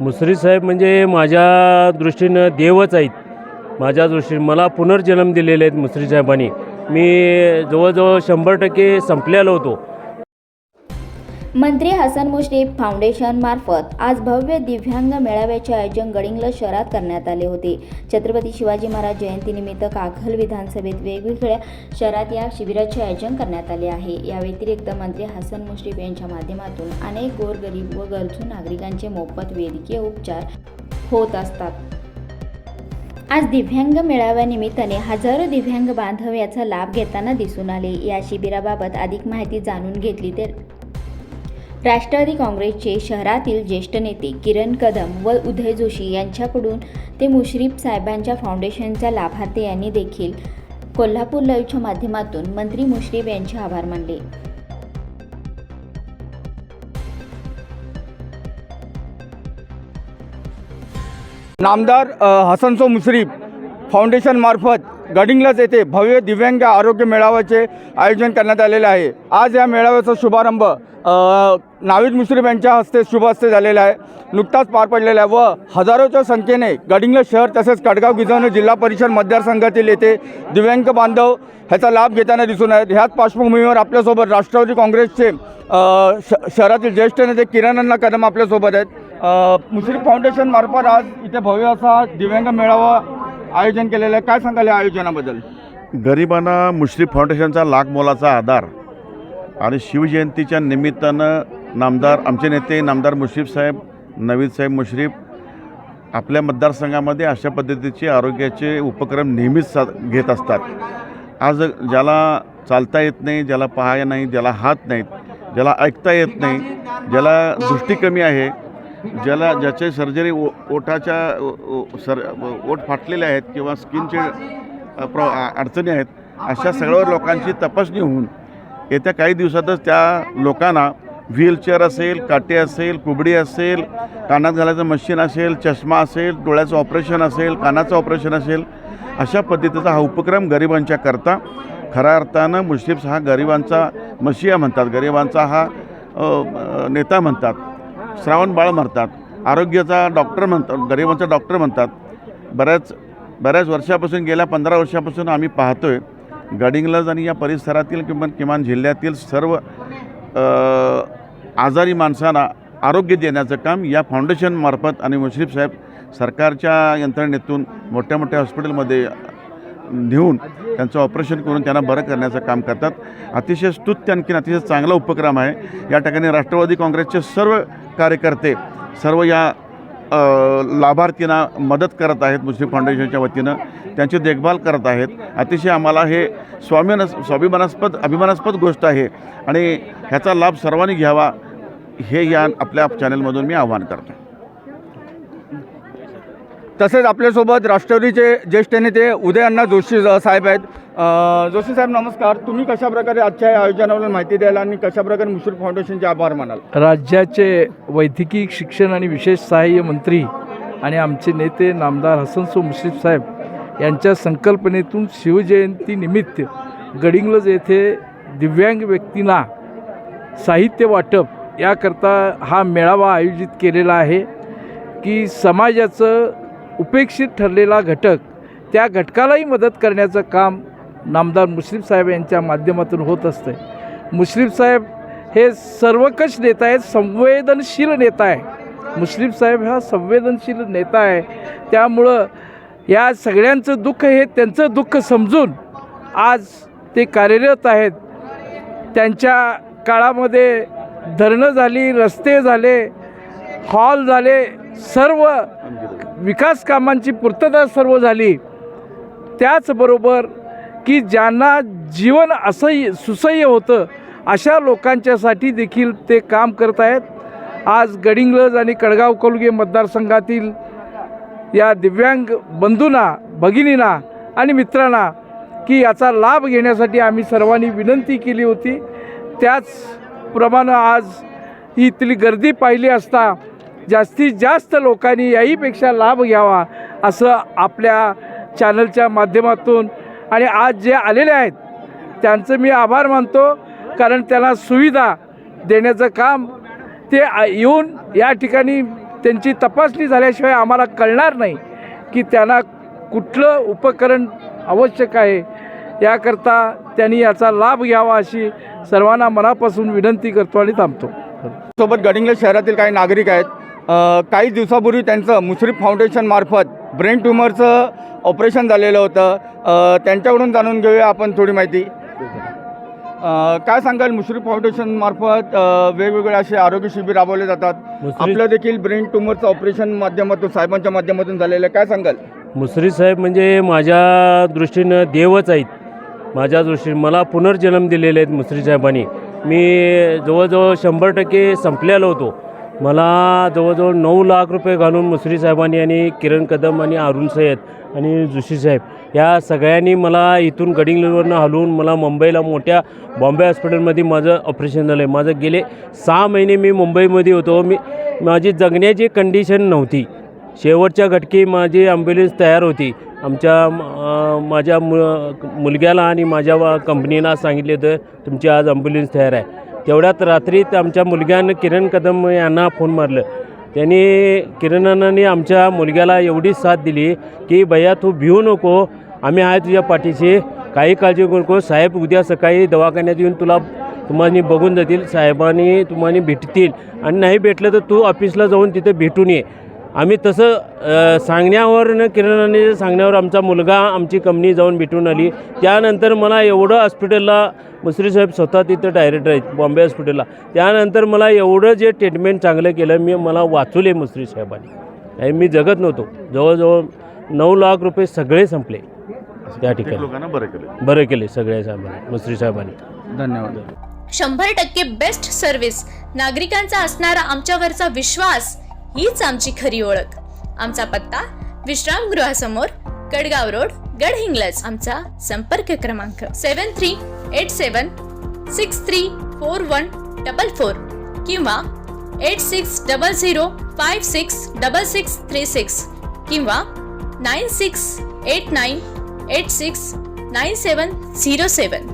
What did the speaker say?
मुसरी साहेब म्हणजे माझ्या दृष्टीनं देवच आहेत. माझ्या दृष्टीनं मला पुनर्जन्म दिलेले आहेत मुसरी साहेबांनी. मी जवळजवळ शंभर टक्के संपलेलो होतो. मंत्री हसन मुश्रीफ फाउंडेशनमार्फत आज भव्य दिव्यांग मेळाव्याचे आयोजन गडिंगला शहरात करण्यात आले होते. छत्रपती शिवाजी महाराज जयंतीनिमित्त काखल विधानसभेत वेगवेगळ्या शहरात या शिबिराचे आयोजन करण्यात आले आहे. या व्यतिरिक्त मंत्री हसन मुश्रीफ यांच्या माध्यमातून अनेक गोरगरीब व गरजू नागरिकांचे मोफत वैद्यकीय उपचार होत असतात. आज दिव्यांग मेळाव्यानिमित्ताने हजारो दिव्यांग बांधव याचा लाभ घेताना दिसून आले. या शिबिराबाबत अधिक माहिती जाणून घेतली तर राष्ट्रवादी काँग्रेसचे शहरातील ज्येष्ठ नेते किरण कदम व उदय जोशी यांच्याकडून ते मुश्रीफ साहेबांच्या फाउंडेशनच्या लाभार्थी यांनी देखील कोल्हापूर लाईव्हच्या माध्यमातून मंत्री मुश्रीफ यांचे आभार मानले. नामदार हसनसो मुश्रीफ फाउंडेशनमार्फत गडिंगलाच येथे भव्य दिव्यांग आरोग्य मेळाव्याचे आयोजन करण्यात आलेले आहे. आज या मेळाव्याचा शुभारंभ नावीद मुश्रीफ यांच्या हस्ते शुभ हस्ते झालेला आहे. नुकताच पार पडलेला आहे व हजारोच्या संख्येने गडिंग शहर तसेच कडगाव गिजावणे जिल्हा परिषद मतदारसंघातील येथे दिव्यांग बांधव ह्याचा लाभ घेताना दिसून आहेत ह्याच पार्श्वभूमीवर आपल्यासोबत राष्ट्रवादी काँग्रेसचे श शहरातील ज्येष्ठ नेते किरणांना कदम आपल्यासोबत आहेत. मुश्रीफ फाउंडेशन मार्फत आज इथे भव्य असा दिव्यांग मेळावा आयोजन केलेलं आहे. काय सांगाल या आयोजनाबद्दल? गरिबांना मुश्रीफ फाउंडेशनचा लाख मोलाचा आधार आणि शिवजयंतीच्या निमित्तानं नामदार आमचे नेते नामदार मुश्रीफ साहेब नवीद साहेब मुश्रीफ आपल्या मतदारसंघामध्ये अशा पद्धतीचे आरोग्याचे उपक्रम नेहमीच सा घेत असतात. आज ज्याला चालता येत नाही ज्याला पाहाय नाही ज्याला हात नाहीत ज्याला ऐकता येत नाही ज्याला दृष्टी कमी आहे ज्याला ज्याचे सर्जरी ओ ओठाच्या ओ- सर ओठ फाटलेले आहेत किंवा स्किनचे प्र अडचणी आहेत अशा सगळ्या लोकांची तपासणी होऊन येत्या काही दिवसातच त्या लोकांना व्हीलचेअर असेल काटे असेल कुबडी असेल कानात घालायचं मशीन असेल चष्मा असेल डोळ्याचं ऑपरेशन असेल कानाचं ऑपरेशन असेल अशा पद्धतीचा हा उपक्रम गरिबांच्या करता. खऱ्या अर्थानं मुश्रीफ हा गरिबांचा मशिया म्हणतात गरिबांचा हा नेता म्हणतात श्रावण बाळ म्हणतात आरोग्याचा डॉक्टर म्हणतात गरिबांचा डॉक्टर म्हणतात. बऱ्याच बऱ्याच वर्षापासून गेल्या पंधरा वर्षापासून आम्ही पाहतोय गडिंग्लज आणि या परिसरातील किंवा किमान जिल्ह्यातील सर्व आजारी माणसांना आरोग्य देण्याचं काम या फाउंडेशनमार्फत आणि मुश्रीफ साहेब सरकारच्या यंत्रणेतून मोठ्या मोठ्या हॉस्पिटलमध्ये नेऊन त्यांचं ऑपरेशन करून त्यांना बरं करण्याचं काम करतात. अतिशय स्तुत्य आणखीन अतिशय चांगला उपक्रम आहे. या ठिकाणी राष्ट्रवादी काँग्रेसचे सर्व कार्यकर्ते सर्व या लाभार्थींना मदत करत आहेत मुस्लिम फाउंडेशनच्या वतीनं. त्यांची देखभाल करत आहेत. अतिशय आम्हाला हे स्वाभिमान स्वाभिमानास्पद अभिमानास्पद गोष्ट आहे. आणि ह्याचा लाभ सर्वांनी घ्यावा हे या आपल्या चॅनलमधून मी आवाहन करतो. तसेच आपल्यासोबत राष्ट्रवादीचे ज्येष्ठ नेते उदय अण्णा जोशी साहेब आहेत. जोशी साहेब नमस्कार. तुम्ही कशा प्रकारे आजच्या या आयोजनाबद्दल माहिती द्याल आणि कशा प्रकारे मुश्रीफ फाउंडेशनचे आभार मानाल? राज्याचे वैद्यकीय शिक्षण आणि विशेष सहाय्य मंत्री आणि आमचे नेते नामदार हसनसो मुश्रीफ साहेब यांच्या संकल्पनेतून शिवजयंतीनिमित्त गडिंग्लज येथे दिव्यांग व्यक्तींना साहित्य वाटप याकरता हा मेळावा आयोजित केलेला आहे की समाजाचं उपेक्षित ठरलेला घटक त्या घटकालाही मदत करण्याचं काम नामदार मुश्रीफ साहेब यांच्या माध्यमातून होत असते. मुश्रीफ साहेब हे सर्वकष नेता आहेत संवेदनशील नेता आहे. मुश्रीफ साहेब हा संवेदनशील नेता आहे. त्यामुळं या सगळ्यांचं दुःख हे त्यांचं दुःख समजून आज ते कार्यरत आहेत. त्यांच्या काळामध्ये धरणं झाली रस्ते झाले हॉल झाले सर्व विकास कामांची पूर्तता सर्व झाली. त्याचबरोबर की ज्यांना जीवन असह्य सुसह्य होतं अशा लोकांच्यासाठी देखील ते काम करत आहेत. आज गडिंग्लज आणि कडगाव कलुगे मतदारसंघातील या दिव्यांग बंधूंना भगिनींना आणि मित्रांना की याचा लाभ घेण्यासाठी आम्ही सर्वांनी विनंती केली होती. त्याचप्रमाणे आज ही इथली गर्दी पाहिली असता जास्तीत जास्त लोकांनी याहीपेक्षा लाभ घ्यावा असं आपल्या चॅनलच्या माध्यमातून आणि आज जे आलेले आहेत त्यांचं मी आभार मानतो कारण त्यांना सुविधा देण्याचं काम ते येऊन या ठिकाणी त्यांची तपासणी झाल्याशिवाय आम्हाला कळणार नाही की त्यांना कुठलं उपकरण आवश्यक आहे. याकरता त्यांनी याचा लाभ घ्यावा अशी सर्वांना मनापासून विनंती करतो आणि थांबतो. सोबत गडिंग्लज शहरातील काही नागरिक आहेत काही दिवसापूर्वी त्यांचं मुश्रीफ फाउंडेशनमार्फत ब्रेन ट्युमरचं ऑपरेशन झालेलं होतं. त्यांच्याकडून जाणून घेऊया आपण थोडी माहिती. काय सांगाल मुश्रीफ फाउंडेशनमार्फत वेगवेगळे असे आरोग्य शिबिर राबवले जातात. मुश्रीफ- आपलं देखील ब्रेन ट्युमरचं ऑपरेशन माध्यमातून साहेबांच्या माध्यमातून झालेलं काय सांगाल? मुसरी साहेब म्हणजे माझ्या दृष्टीनं देवच आहेत. माझ्या दृष्टीने मला पुनर्जन्म दिलेले आहेत मुसरी साहेबांनी. मी जवळजवळ शंभर टक्के संपलेलो होतो. मला जवळजवळ नऊ लाख रुपये घालून मुसरी साहेबांनी आणि किरण कदम आणि अरुण सय्यद आणि जोशी साहेब या सगळ्यांनी मला इथून गडिंगलवरनं हलवून मला मुंबईला मोठ्या बॉम्बे हॉस्पिटलमध्ये माझं ऑपरेशन झालं. आहे माझं गेले सहा महिने मी मुंबईमध्ये होतो. मी माझी जगण्याची कंडिशन नव्हती. शेवटच्या घटकी माझी ॲम्ब्युलन्स तयार होती. आमच्या माझ्या मु मुलग्याला आणि माझ्या कंपनीला सांगितले होतं तुमची आज ॲम्ब्युलन्स तयार आहे. तेवढ्यात रात्रीत आमच्या मुलग्यानं किरण कदम यांना फोन मारलं. त्यांनी किरणाने आमच्या मुलग्याला एवढी साथ दिली की भैया तू भिवू नको. आम्ही आहे तुझ्या पाठीशी. काही काळजी करू नको. साहेब उद्या सकाळी दवाखान्यात येऊन तुला तुम्हाला बघून जातील. साहेबांनी तुम्हाला भेटतील. आणि नाही भेटलं तर तू ऑफिसला जाऊन तिथे भेटून ये. आम्ही तसं अ, सांगण्यावर न किरणाने सांगण्यावर आमचा मुलगा आमची कंपनी जाऊन भेटून आली. त्यानंतर मला एवढं हॉस्पिटलला मुसरी साहेब स्वतः तिथं डायरेक्टर आहेत बॉम्बे हॉस्पिटलला. त्यानंतर मला एवढं जे ट्रीटमेंट चांगलं केलं मी मला वाचवले मुसरी साहेबांनी. आणि मी जगत नव्हतो. जवळजवळ नऊ लाख रुपये सगळे संपले. त्या ठिकाणी. लोकांना बरं केलं. बरं केले सगळ्या साहेबांनी मुसरी साहेबांनी. धन्यवाद. शंभर टक्के बेस्ट सर्व्हिस नागरिकांचा असणारा आमच्यावरचा विश्वास हीच आमची खरी ओळख. आमचा पत्ता विश्रामगृहासमोर गडगाव रोड गडहिंग्लज आमचा संपर्क क्रमांक seven three eight seven six three four one double four किंवा eight six double zero five six double six three six किंवा nine six eight nine eight six nine seven zero seven